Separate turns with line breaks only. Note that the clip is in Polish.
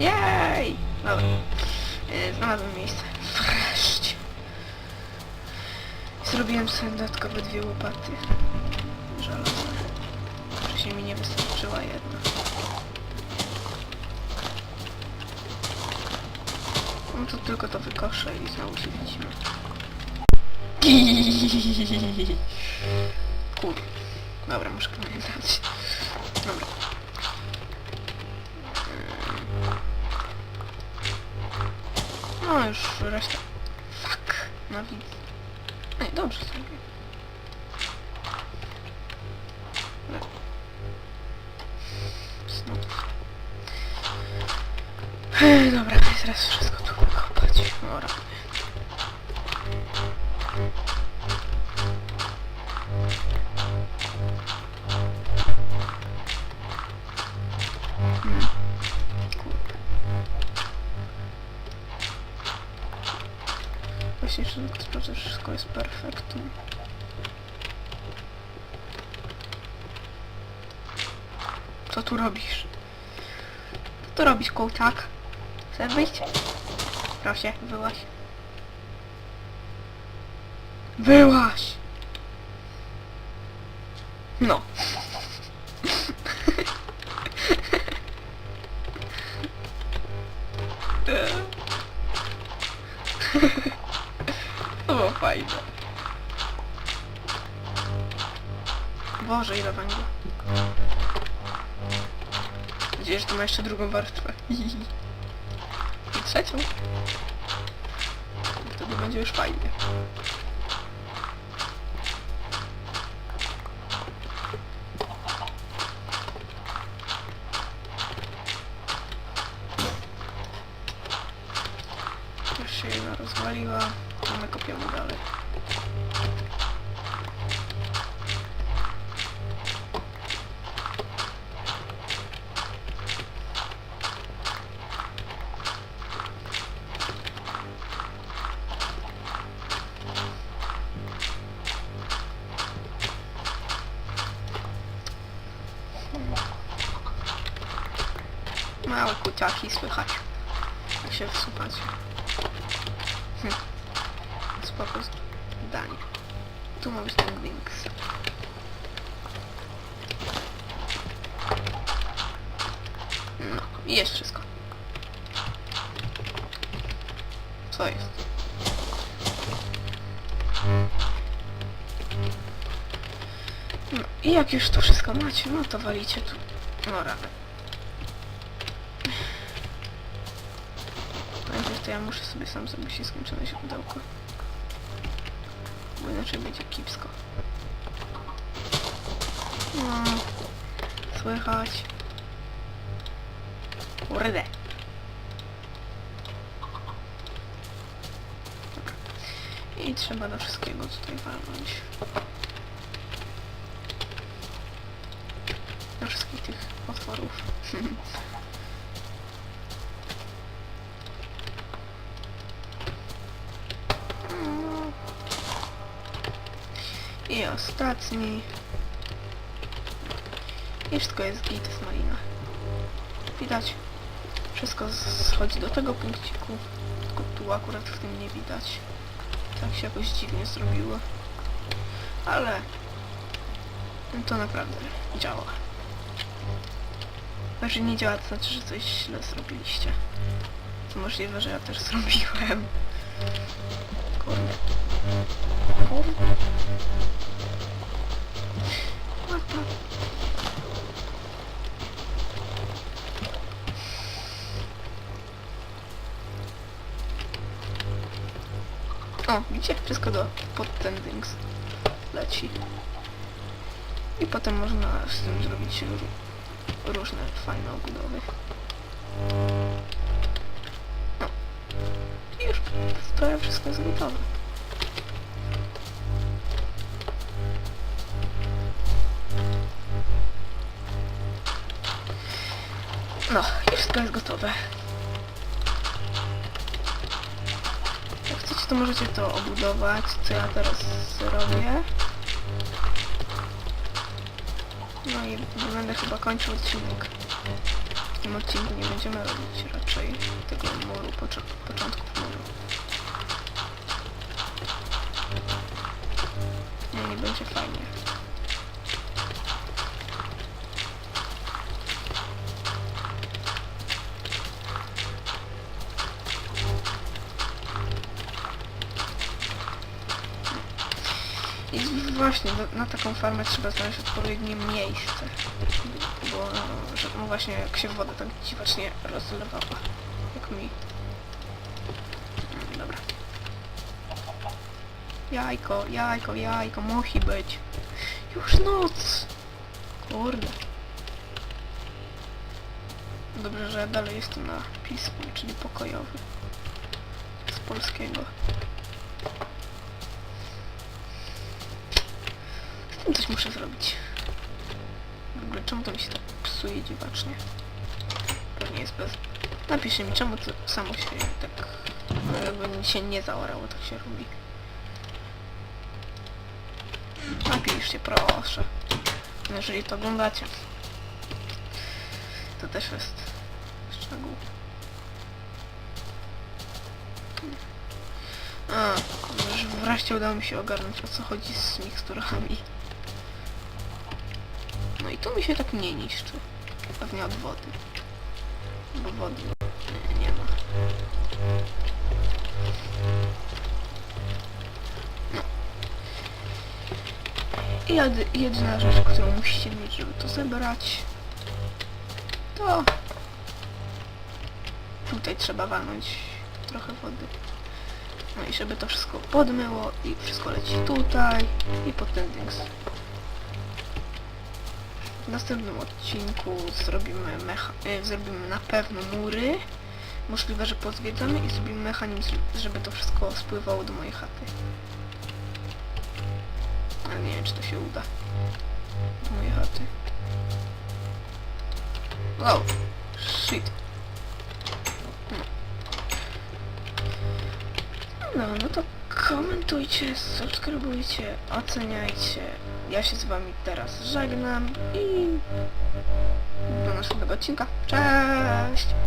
Jej! Dobra. E, Znalazłem miejsce. Wreszcie. Zrobiłem sobie dodatkowe dwie łopaty. Żelazne. Wcześniej mi nie wystarczyła jedna. No to tylko to wykoszę i znowu się widzimy. Kur. Dobra, muszę pamiętać. Dobra. No już reszta. Fuck. No widzę. Ej, dobrze zrobię. Dobra. Dobra, teraz wszystko tu wykopać. O, Jeszcze tylko że wszystko jest perfektum. Co tu robisz? Co tu robisz, kołczak? Chcesz wyjść? Proszę, wyłaś. Wyłaś! No. Boże, ile węgla. Mam nadzieję, że to ma jeszcze drugą warstwę. I trzecią. Wtedy będzie już fajnie. Małe kuciaki słychać. Jak się wsupać. Hm. Spoko zdanie. Tu ma być ten links. No, i jest wszystko. Co jest? No, i jak już to wszystko macie, no to walicie tu. No rany. To ja muszę sobie sam zrobić nieskończone źródełko. Bo inaczej będzie kipsko. No, słychać. Kurde. I trzeba do wszystkiego tutaj walnąć. Do wszystkich tych otworów. No. I ostatni. I wszystko jest git z malina. Widać. Wszystko schodzi do tego punkciku. Tylko tu akurat w tym nie widać. Tak się jakoś dziwnie zrobiło. Ale to naprawdę działa. Jeżeli nie działa, to znaczy, że coś źle zrobiliście. To możliwe, że ja też zrobiłem. O, widzicie? Wszystko do pod ten dings leci. I potem można z tym zrobić ró- różne fajne obudowy. Prawie wszystko jest gotowe. No, i wszystko jest gotowe. Jak chcecie, to możecie to obudować, co ja teraz robię. No i będę chyba kończył odcinek. W tym odcinku nie będziemy robić raczej tego muru, pocz początku muru. Będzie fajnie. I właśnie, na, na taką farmę trzeba znaleźć odpowiednie miejsce. Bo no, właśnie jak się woda tak dziwacznie rozlewała. Jak mi. Mm, Dobra. Jajko, jajko, jajko, musi być. Już noc! Kurde. Dobrze, że dalej jestem na pismu, czyli pokojowy. Z polskiego. Z tym coś muszę zrobić. W ogóle czemu to mi się tak psuje dziwacznie? Pewnie jest bez... Napiszcie mi, czemu to samo się tak... Jakby się nie zaorało, tak się robi. Napiszcie, proszę. Jeżeli to oglądacie. To też jest szczegół. A, już wreszcie udało mi się ogarnąć o co chodzi z miksturami. No i tu mi się tak nie niszczy. Pewnie od wody. Bo wody nie, nie ma. I jedy- jedyna rzecz, którą musicie mieć, żeby to zebrać, to tutaj trzeba walnąć trochę wody. No i żeby to wszystko podmyło i wszystko leci tutaj i pod ten dings. W następnym odcinku zrobimy mecha y, zrobimy na pewno mury. Możliwe, że pozwiedzamy i zrobimy mechanizm, żeby to wszystko spływało do mojej chaty. Ale nie wiem, czy to się uda. Do mojej chaty. Wow. Shit. No, no to komentujcie, subskrybujcie, oceniajcie. Ja się z wami teraz żegnam i do następnego odcinka. Cześć!